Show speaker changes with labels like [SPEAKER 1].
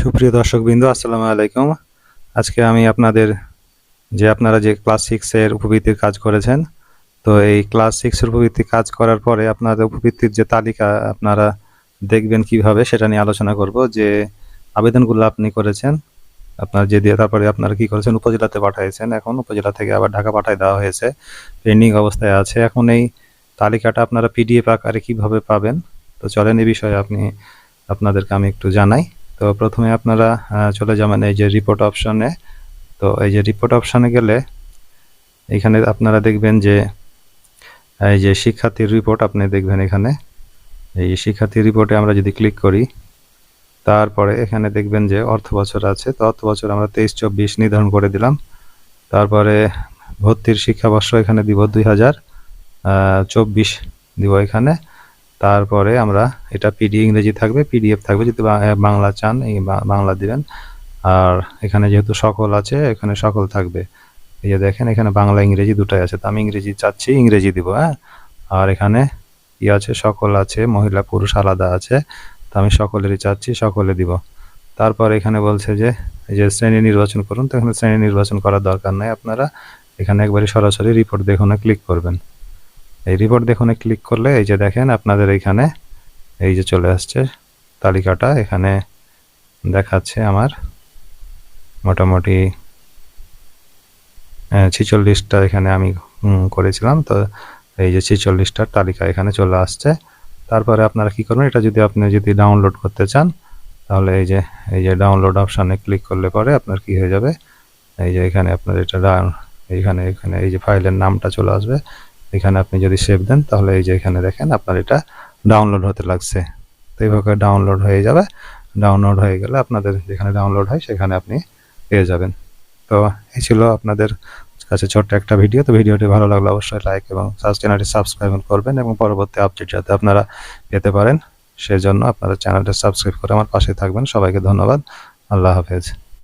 [SPEAKER 1] সুপ্রিয় দর্শকবৃন্দ, আসসালামু আলাইকুম। আজকে আমি আপনাদের যে আপনারা যে ক্লাস সিক্সের উপবৃত্তির কাজ করেছেন, তো এই ক্লাস সিক্সের উপবৃত্তি কাজ করার পরে আপনাদের উপবৃত্তির যে তালিকা আপনারা দেখবেন কীভাবে, সেটা নিয়ে আলোচনা করব। যে আবেদনগুলো আপনি করেছেন, আপনার যে দিয়ে তারপরে আপনারা কি করেছেন, উপজেলাতে পাঠিয়েছেন এখন উপজেলা থেকে আবার ঢাকা পাঠিয়ে দেওয়া হয়েছে, পেন্ডিং অবস্থায় আছে। এখন এই তালিকাটা আপনারা পিডিএফ আকারে কীভাবে পাবেন, তো চলেন এই বিষয়ে আপনি, আপনাদেরকে আমি একটু জানাই। তো প্রথমে আপনারা চলে যাবেন এই যে রিপোর্ট অপশনে তো এই যে রিপোর্ট অপশনে গেলে এখানে আপনারা দেখবেন যে, এই যে শিক্ষার্থীর রিপোর্ট আপনি দেখবেন এখানে। এই শিক্ষার্থীর রিপোর্টে আমরা যদি ক্লিক করি, তারপরে এখানে দেখবেন যে অর্থ বছর আছে। তো অর্থ বছর আমরা তেইশ চব্বিশ নির্ধারণ করে দিলাম। তারপরে ভর্তির শিক্ষাবর্ষ এখানে দিব দুই হাজার চব্বিশ দিব এখানে। তারপরে আমরা এটা পিডি ইংরেজি থাকবে পিডিএফ থাকবে, যদি বাংলা চান বাংলা দিবেন। আর এখানে যেহেতু সকল আছে, এখানে সকল থাকবে। এই যে দেখেন, এখানে বাংলা, ইংরেজি দুটাই আছে। তো আমি ইংরেজি চাচ্ছি, ইংরেজি দিব হ্যাঁ? আর এখানে ই আছে, সকল আছে, মহিলা, পুরুষ আলাদা আছে। তো আমি সকলেরই চাচ্ছি, সকলে দিব। তারপর এখানে বলছে যে, এই যে শ্রেণি নির্বাচন করুন, তো এখানে শ্রেণি নির্বাচন করার দরকার নাই। আপনারা এখানে একবারে সরাসরি রিপোর্ট দেখুন ক্লিক করবেন। এই রিপোর্ট দেখুন ক্লিক করলে এই যে দেখেন আপনাদের এইখানে এই যে চলে আসছে তালিকাটা, এখানে দেখাচ্ছে আমার মোটামুটি ছিচল্লিশটা এখানে আমি করেছিলাম। তো এই যে ছিচল্লিশটার তালিকা এখানে চলে আসছে। তারপরে আপনারা কি করবেন, এটা যদি আপনি যদি ডাউনলোড করতে চান, তাহলে এই যে এই যে ডাউনলোড অপশানে ক্লিক করলে পরে আপনার কি হয়ে যাবে? এই যে এখানে আপনার এটা এইখানে এখানে এই যে ফাইলের নামটা চলে আসবে। এখানে আপনি যদি সেভ দেন, তাহলে এই যে এখানে দেখেন আপনার এটা ডাউনলোড হতে লাগছে। তো এইভাবে ডাউনলোড হয়ে যাবে। ডাউনলোড হয়ে গেলে আপনাদের যেখানে ডাউনলোড হয়, সেখানে আপনি পেয়ে যাবেন। তো এই ছিল আপনাদের কাছে ছোট্ট একটা ভিডিও। তো ভিডিওটি ভালো লাগলে অবশ্যই লাইক এবং চ্যানেলটি সাবস্ক্রাইব করবেন এবং পরবর্তী আপডেট যাতে আপনারা পেতে পারেন, সেজন্য আপনারা চ্যানেলটা সাবস্ক্রাইব করে আমার পাশে থাকবেন। সবাইকে ধন্যবাদ। আল্লাহ হাফেজ।